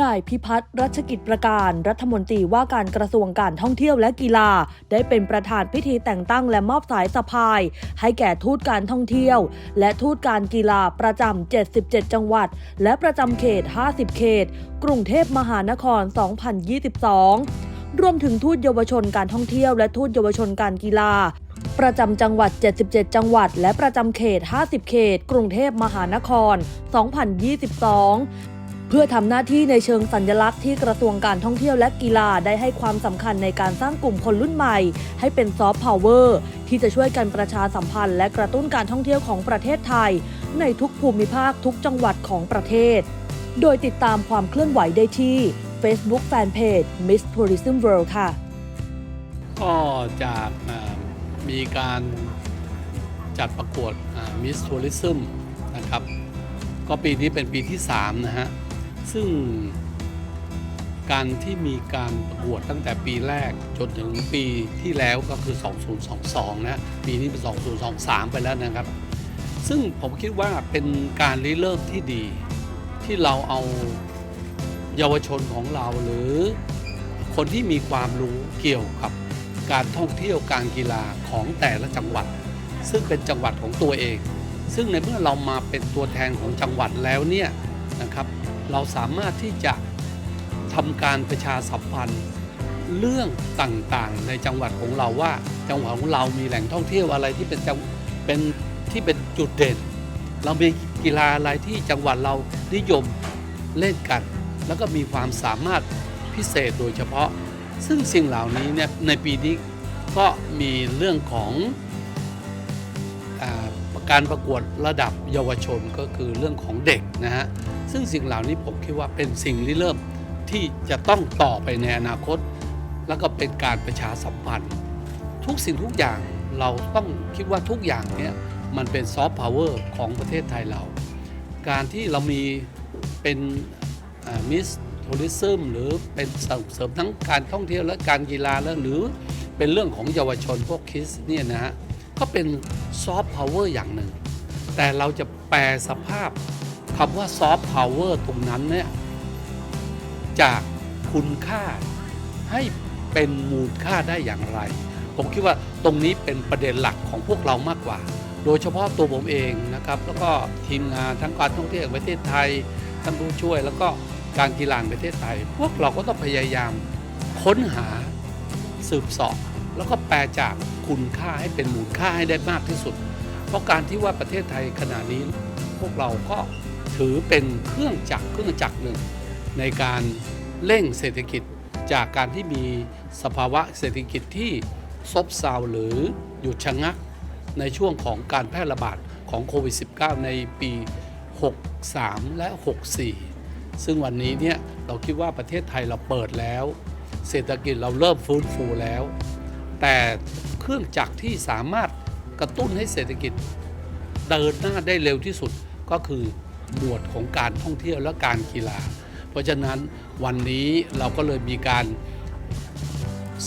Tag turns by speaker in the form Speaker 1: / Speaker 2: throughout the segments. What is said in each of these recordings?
Speaker 1: นายพิพัฒน์รัชกิจประการ รัฐมนตรีว่าการกระทรวงการท่องเที่ยวและกีฬา ได้เป็นประธานพิธีแต่งตั้งและมอบสายสะพาย ให้แก่ทูตการท่องเที่ยว และทูตการกีฬาประจำ 77 จังหวัด และประจำเขต 50 เขต กรุงเทพมหานคร 2022 รวมถึงทูตเยาวชนการท่องเที่ยว และทูตเยาวชนการกีฬาประจำจังหวัด 77 จังหวัด และประจำเขต 50 เขต กรุงเทพมหานคร 2022 พื่อทำหน้าที่ในเชิงสัญลักษณ์ที่กระทรวงการท่องเที่ยวและกีฬาได้ให้ความสำคัญในการสร้างกลุ่มคนรุ่นใหม่ ให้เป็นซอฟต์พาวเวอร์ที่จะช่วยกันประชาสัมพันธ์ และกระตุ้นการท่องเที่ยวของประเทศไทย ในทุกภูมิภาคทุกจังหวัดของประเทศ โดยติดตามความเคลื่อนไหวได้ที่ Facebook Fanpage Miss Tourism World ค่ะ
Speaker 2: ก็จะอ่ามีการจัดประกวดมิสทัวริซึมนะครับ ก็ปีนี้เป็นปีที่ 3 นะฮะ ซึ่งการที่มีการประกวดตั้งแต่ปีแรกจนถึงปีที่แล้วก็คือ 2022 นะ ปีนี้เป็น 2023 ไปแล้วนะครับ ซึ่งผมคิดว่าเป็นการริเริ่มที่ดี ที่เราเอาเยาวชนของเราหรือคนที่มีความรู้เกี่ยวกับการท่องเที่ยวการกีฬาของแต่ละจังหวัด ซึ่งเป็นจังหวัดของตัวเอง ซึ่งในเมื่อเรามาเป็นตัวแทนของจังหวัดแล้วเนี่ยนะครับ เราสามารถที่จะทำการประชาสัมพันธ์เรื่องต่างๆ ในจังหวัดของเราว่า จังหวัดของเรามีแหล่งท่องเที่ยวอะไรที่เป็นจังเป็นที่เป็นจุดเด่น เรามีกีฬาอะไรที่จังหวัดเรานิยมเล่นกัน แล้วก็มีความสามารถพิเศษโดยเฉพาะ ซึ่งสิ่งเหล่านี้เนี่ยในปีนี้ก็มีเรื่องของอ การประกวดระดับเยาวชนก็คือเรื่องของเด็กนะฮะซึ่งสิ่งเหล่านี้ผมคิดว่าเป็นสิ่งที่เริ่มที่จะต้องต่อไปในอนาคต แล้วก็เป็นการประชาสัมพันธ์ ทุกสิ่งทุกอย่างเราต้องคิดว่าทุกอย่างเนี่ยมันเป็นซอฟต์พาวเวอร์ของประเทศไทยเรา การที่เรามีเป็นมิสทัวริซึมหรือเป็นส่งเสริมทั้งการท่องเที่ยวและการกีฬาแล้วหรือเป็นเรื่องของเยาวชนพวกคิสเนี่ยนะฮะ ก็เป็นซอฟต์พาวเวอร์อย่างหนึ่ง แต่เราจะแปลสภาพคำว่าซอฟต์พาวเวอร์ตรงนั้นเนี่ยจากคุณค่าให้เป็นมูลค่าได้อย่างไร ผมคิดว่าตรงนี้เป็นประเด็นหลักของพวกเรามากกว่า โดยเฉพาะตัวผมเองนะครับ แล้วก็ทีมงานทั้งการท่องเที่ยวแห่งประเทศไทยท่านผู้ช่วย แล้วก็การกีฬาแห่งประเทศไทย พวกเราก็ต้องพยายามค้นหาสืบสอบ แล้วก็แปลจากคุณค่าให้เป็นมูลค่าให้ได้มากที่สุด เพราะการที่ว่าประเทศไทยขณะนี้พวกเราก็ถือเป็นเครื่องจักรเครื่องจักรหนึ่ง ในการเร่งเศรษฐกิจจากการที่มีสภาวะเศรษฐกิจที่ซบเซาหรือหยุดชะงักในช่วงของการแพร่ระบาดของโควิด -19 ในปี 63 และ 64 ซึ่งวันนี้เนี่ยเราคิดว่าประเทศไทยเราเปิดแล้ว เศรษฐกิจเราเริ่มฟื้นฟูแล้ว แต่เครื่องจักรที่สามารถกระตุ้นให้เศรษฐกิจเดินหน้าได้เร็วที่สุดก็คือหมวดของการท่องเที่ยวและการกีฬา เพราะฉะนั้นวันนี้เราก็เลยมีการ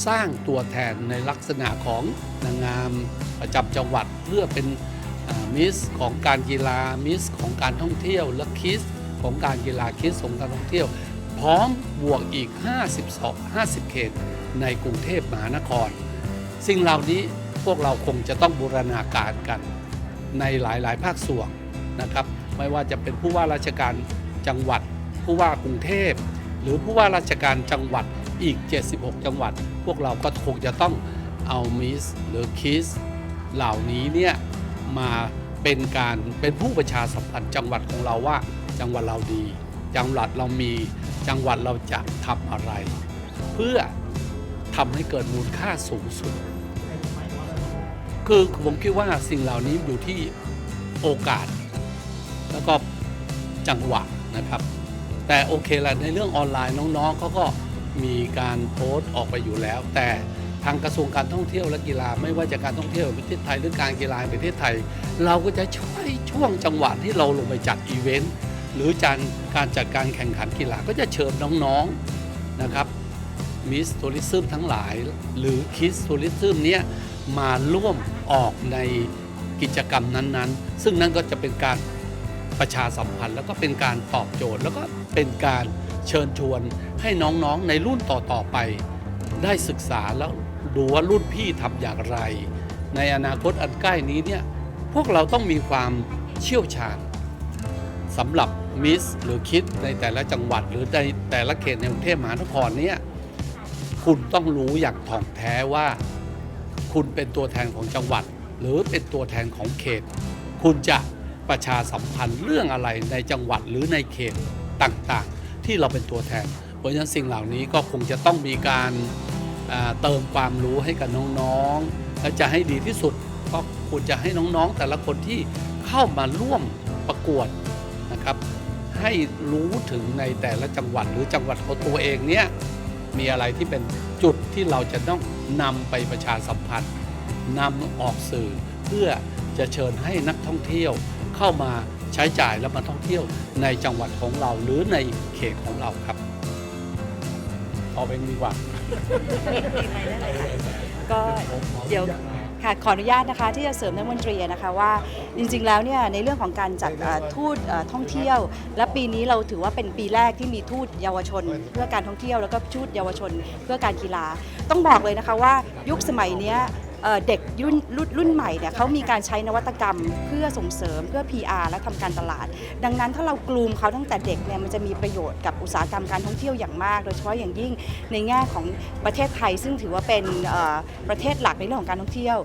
Speaker 2: สร้างตัวแทนในลักษณะของนางงามประจำจังหวัดเพื่อเป็นมิสของการกีฬามิสของการท่องเที่ยวและคิสของการกีฬาคิสของการท่องเที่ยว พร้อมบวกอีก 52 50 เขตในกรุงเทพมหานคร สิ่งเหล่านี้พวกเราคงจะต้องบูรณาการกันในหลาย ๆ ภาคส่วนนะครับ ไม่ว่าจะเป็นผู้ว่าราชการจังหวัด ผู้ว่ากรุงเทพ หรือผู้ว่าราชการจังหวัดอีก 76 จังหวัด พวกเราก็คงจะต้องเอามิสหรือคิสเหล่านี้เนี่ยมาเป็นการเป็นผู้ประชาสัมพันธ์จังหวัดของเราว่าจังหวัดเราดี จังหวัดเรามีจังหวัดเราจะทำอะไร เพื่อ ทำให้เกิดมูลค่าสูงสุด คือผมคิดว่าสิ่งเหล่านี้อยู่ที่โอกาส แล้วก็จังหวะนะครับ แต่โอเคละในเรื่องออนไลน์น้องๆเขาก็มีการโพสต์ออกไปอยู่แล้ว แต่ทางกระทรวงการท่องเที่ยวและกีฬา ไม่ว่าจะการท่องเที่ยวประเทศไทยหรือการกีฬาประเทศไทย เราก็จะช่วยช่วงจังหวะที่เราลงไปจัดอีเวนต์หรือการการจัดการแข่งขันกีฬาก็จะเชิญน้องๆนะครับ มิสทัวริซึมทั้งหลาย หรือคิสทัวริซึมเนี้ยมาร่วมออกในกิจกรรมนั้นๆ ซึ่งนั่นก็จะเป็นการประชาสัมพันธ์ แล้วก็เป็นการตอบโจทย์ แล้วก็เป็นการเชิญชวนให้น้องๆในรุ่นต่อๆไป ได้ศึกษาแล้วดูว่ารุ่นพี่ทำอย่างไร ในอนาคตอันใกล้นี้เนี่ยพวกเราต้องมีความเชี่ยวชาญสำหรับมิสหรือคิดในแต่ละจังหวัดหรือในแต่ละเขตในกรุงเทพมหานครเนี่ย คุณต้องรู้อย่างถ่องแท้ว่า คุณเป็นตัวแทนของจังหวัด หรือเป็นตัวแทนของเขต คุณจะประชาสัมพันธ์เรื่องอะไรในจังหวัดหรือในเขตต่างๆ ที่เราเป็นตัวแทน เพราะฉะนั้นสิ่งเหล่านี้ก็คงจะต้องมีการเติมความรู้ให้กับน้องๆและจะให้ดีที่สุดก็ควรจะให้น้องๆ แต่ละคนที่เข้ามาร่วมประกวดนะครับ ให้รู้ถึงในแต่ละจังหวัดหรือจังหวัดของตัวเองเนี่ย มีอะไรที่เป็นจุดที่เราจะต้องนำไปประชาสัมพันธ์นำออกสื่อ เพื่อจะเชิญให้นักท่องเที่ยวเข้ามาใช้จ่ายและมาท่องเที่ยวในจังหวัดของเราหรือในเขตของเราครับเอาเป็นดีกว่า
Speaker 3: ก็เดี๋ยว ค่ะขออนุญาตนะคะที่จะเสริมนักมนตรีนะคะว่าจริงๆแล้วเนี่ยในเรื่องของการจัดเอ่อทูตเอ่อท่องเที่ยว และปีนี้เราถือว่าเป็นปีแรกที่มีทูตเยาวชน เพื่อการท่องเที่ยวแล้วก็ทูตเยาวชน เพื่อการกีฬา ต้องบอกเลยนะคะว่ายุคสมัยเนี้ย เอ่อเด็กรุ่นรุ่นรุ่นใหม่เนี่ยเขามีการใช้นวัตกรรมเพื่อส่งเสริมเพื่อ PR และทำการตลาด ดังนั้นถ้าเรากลูมเขาตั้งแต่เด็กเนี่ยมันจะมีประโยชน์กับอุตสาหกรรมการท่องเที่ยวอย่างมาก โดยเฉพาะอย่างยิ่งในแง่ของประเทศไทย ซึ่งถือว่าเป็นเอ่อประเทศหลักในเรื่องของการท่องเที่ยว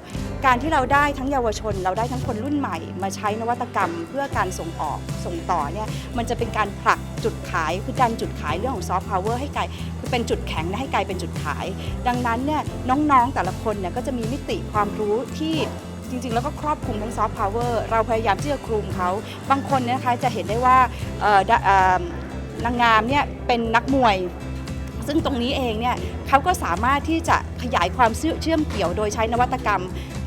Speaker 3: การที่เราได้ทั้งเยาวชน เราได้ทั้งคนรุ่นใหม่ มาใช้นวัตกรรมเพื่อการส่งออกส่งต่อเนี่ยมันจะเป็นการผลักจุดขายคือดันจุดขายเรื่องของซอฟต์พาวเวอร์ให้กลาย เป็นจุดแข็งให้กลายเป็นจุดขาย ดังนั้นเนี่ยน้องๆแต่ละคนเนี่ยก็จะมีมิติความรู้ที่จริงๆ แล้วก็ครอบคลุมทั้งซอฟต์พาวเวอร์เราพยายามที่จะคลุมเขา บางคนนะคะจะเห็นได้ว่านางงามเนี่ยเป็นนักมวย ซึ่งตรงนี้เองเนี่ยเขาก็สามารถที่จะขยายความเชื่อมเกี่ยวโดยใช้นวัตกรรม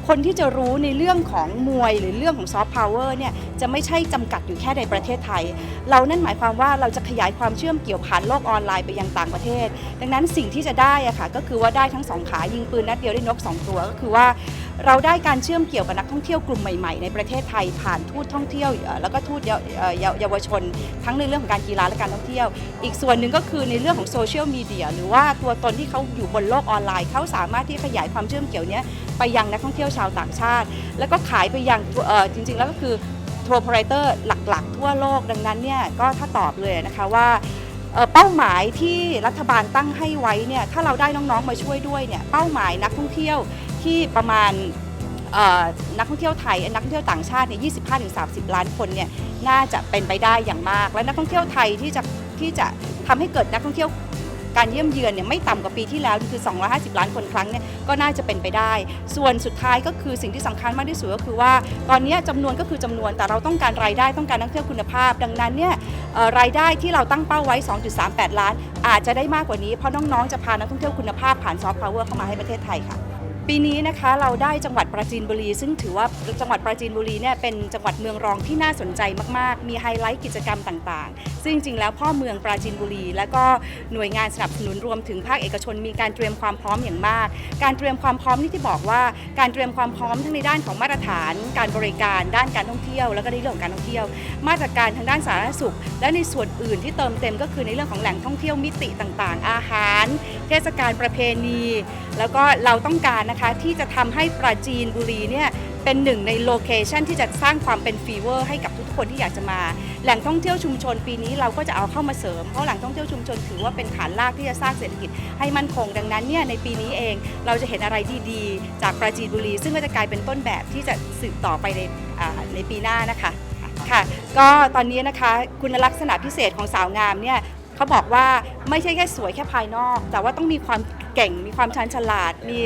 Speaker 3: คนที่จะรู้ในเรื่องของมวยหรือเรื่องของซอฟต์พาวเวอร์เนี่ยจะไม่ใช่จำกัดอยู่แค่ในประเทศไทย เรานั่นหมายความว่าเราจะขยายความเชื่อมเกี่ยวผ่านโลกออนไลน์ไปยังต่างประเทศ ดังนั้นสิ่งที่จะได้อะค่ะก็คือว่าได้ทั้งสองขายิงปืนนัดเดียวได้นกสองตัวก็คือว่า เราได้การเชื่อมเกี่ยวกับนักท่องเที่ยวกลุ่มใหม่ๆ ในประเทศไทยผ่านทูตท่องเที่ยวแล้วก็ทูตเยาเอ่อเยาเยวชน ทั้งในเรื่องของการกีฬาและการท่องเที่ยว อีกส่วนหนึ่งก็คือในเรื่องของโซเชียลมีเดียหรือว่าตัวตนที่เขาอยู่บนโลกออนไลน์เขาสามารถที่ขยายความเชื่อมเกี่ยวนี้ไปยังนักท่องเที่ยวชาวต่างชาติ แล้วก็ขายไปยังจริง ๆ แล้วก็คือทัวร์พรเตอร์หลักๆ ทั่วโลกดังนั้นเนี่ยก็ถ้าตอบเลยนะคะว่าเป้าหมายที่รัฐบาลตั้งให้ไว้เนี่ยถ้าเราได้น้องๆมาช่วยด้วยเนี่ยเป้าหมายนักท่องเที่ยว ที่ประมาณนักท่องเที่ยวไทยนักท่องเที่ยวต่างชาติเนี่ย25-30 ล้านคนเนี่ยน่าจะเป็นไปได้อย่างมาก และนักท่องเที่ยวไทยที่จะที่จะทำให้เกิดนักท่องเที่ยวการเยี่ยมเยือนเนี่ยไม่ต่ำกว่าปีที่แล้วคือ 250 ล้านคนครั้งเนี่ยก็น่าจะเป็นไปได้ ส่วนสุดท้ายก็คือสิ่งที่สำคัญมากที่สุดก็คือว่า ตอนนี้จำนวนก็คือจำนวนแต่เราต้องการรายได้ต้องการนักท่องเที่ยวคุณภาพ ดังนั้นเนี่ยรายได้ที่เราตั้งเป้าไว้ 2.38 ล้าน อาจจะได้มากกว่านี้เพราะน้องๆจะพานักท่องเที่ยวคุณภาพผ่านซอฟต์พาวเวอร์เข้ามาให้ประเทศไทยค่ะ ปีนี้นะคะเราได้จังหวัดปราจีนบุรี ซึ่งถือว่าจังหวัดปราจีนบุรีเนี่ยเป็นจังหวัดเมืองรองที่น่าสนใจมากๆ มีไฮไลท์กิจกรรมต่างๆ ซึ่งจริงๆแล้วพ่อเมืองปราจีนบุรี และก็หน่วยงานสนับสนุนรวมถึงภาคเอกชน มีการเตรียมความพร้อมอย่างมาก การเตรียมความพร้อมนี่ที่บอกว่าการเตรียมความพร้อมทั้งในด้านของมาตรฐาน การบริการ ด้านการท่องเที่ยว แล้วก็ในเรื่องของการท่องเที่ยว มาตรการทางด้านสาธารณสุข และในส่วนอื่นที่เติมเต็มก็คือในเรื่องของแหล่งท่องเที่ยวมิติต่างๆ อาหาร เทศกาลประเพณี แล้วก็เราต้องการนะคะที่จะทำให้ปราจีนบุรีเนี่ยเป็นหนึ่งในโลเคชันที่จะสร้างความเป็นฟีเวอร์ให้กับทุกๆคนที่อยากจะมา แหล่งท่องเที่ยวชุมชนปีนี้เราก็จะเอาเข้ามาเสริม เพราะแหล่งท่องเที่ยวชุมชนถือว่าเป็นฐานรากที่จะสร้างเศรษฐกิจให้มั่นคงดังนั้นเนี่ยในปีนี้เองเราจะเห็นอะไรดีๆ จากปราจีนบุรี ซึ่งก็จะกลายเป็นต้นแบบที่จะสืบต่อไปในอ่าในปีหน้านะคะค่ะ ก็ตอนนี้นะคะคุณลักษณะพิเศษของสาวงามเนี่ยเขาบอกว่าไม่ใช่แค่สวยแค่ภายนอก แต่ว่าต้องมีความเก่งมีความชันฉลาดมี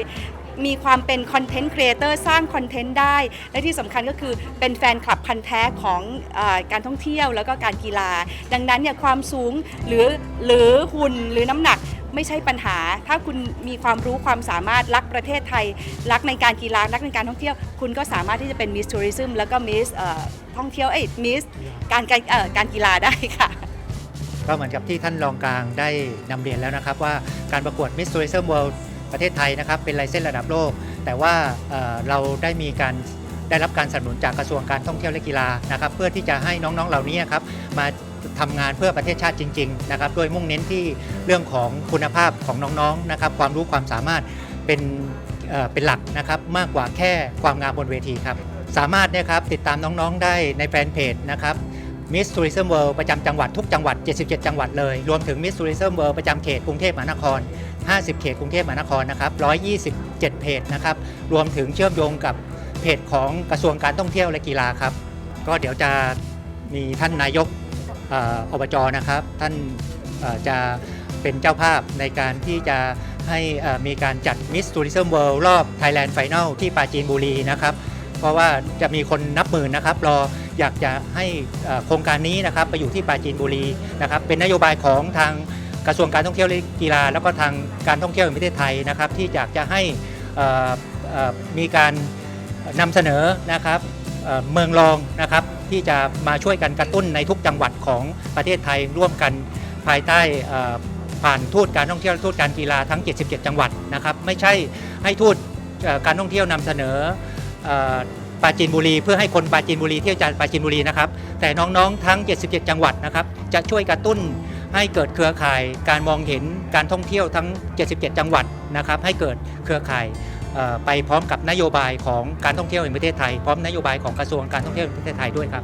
Speaker 3: มีความเป็นคอนเทนต์ครีเอเตอร์สร้างคอนเทนต์ได้ และที่สำคัญก็คือเป็นแฟนคลับพันธ์แท้ของเออการท่องเที่ยวแล้วก็การกีฬา ดังนั้นเนี่ยความสูงหรือหรือหุ่นหรือน้ำหนักไม่ใช่ปัญหา ถ้าคุณมีความรู้ความสามารถรักประเทศไทย รักในการกีฬารักในการท่องเที่ยว คุณก็สามารถที่จะเป็นมิสทัวริซึมแล้วก็มิสท่องเที่ยวเอ้ยมิสการการเอ่อการกีฬาได้ค่ะ
Speaker 4: ก็เหมือนกับที่ท่านรองกลางได้นำเรียนแล้วนะครับว่าการประกวด Miss Tourism World ประเทศไทยนะครับเป็นไลเซนส์ระดับโลก แต่ว่าเราได้มีการได้รับการสนับสนุนจากกระทรวงการท่องเที่ยวและกีฬานะครับเพื่อที่จะให้น้องๆเหล่านี้ครับมาทำงานเพื่อประเทศชาติจริงๆนะครับโดยมุ่งเน้นที่เรื่องของคุณภาพของน้องๆนะครับความรู้ความสามารถเป็นเเป็นหลักนะครับมากกว่าแค่ความงามบนเวทีครับสามารถเนยครับติดตามน้องๆได้ในแฟนเพจนะครับ Miss Tourism World ประจำจังหวัดทุกจังหวัด 77 จังหวัดเลย รวมถึง Miss Tourism World ประจำเขตกรุงเทพมหานคร 50 เขตกรุงเทพมหานครนะครับ127 เพจนะครับ รวมถึงเชื่อมโยงกับเพจของกระทรวงการท่องเที่ยวและกีฬาครับ ก็เดี๋ยวจะมีท่านนายกอบจนะครับ ท่านจะเป็นเจ้าภาพในการที่จะให้มีการจัด Miss Tourism World รอบ Thailand Final ที่ปราจีนบุรีนะครับ เพราะว่าจะมีคนนับหมื่นนะครับรออยากจะให้โครงการนี้นะครับไปอยู่ที่ปราจีนบุรีนะครับเป็นนโยบายของทางกระทรวงการท่องเที่ยวและกีฬา แล้วก็ทางการท่องเที่ยวแห่งประเทศไทยนะครับที่อยากจะให้มีการนำเสนอนะครับเมืองรองนะครับที่จะมาช่วยกันกระตุ้นในทุกจังหวัดของประเทศไทยร่วมกันภายใต้ผ่านทูตการท่องเที่ยวทูตการกีฬาทั้ง 77 จังหวัดนะครับไม่ใช่ให้ทูตการท่องเที่ยวนำเสนอ ปราจีนบุรีเพื่อให้คนปราจีนบุรีเที่ยวจากปราจีนบุรีนะครับ แต่น้องๆทั้ง 77 จังหวัดนะครับ จะช่วยกระตุ้นให้เกิดเครือข่ายการมองเห็นการท่องเที่ยวทั้ง 77 จังหวัดนะครับ ให้เกิดเครือข่ายไปพร้อมกับนโยบายของการท่องเที่ยวแห่งประเทศไทย พร้อมนโยบายของกระทรวงการท่องเที่ยวแห่งประเทศไทยด้วยครับ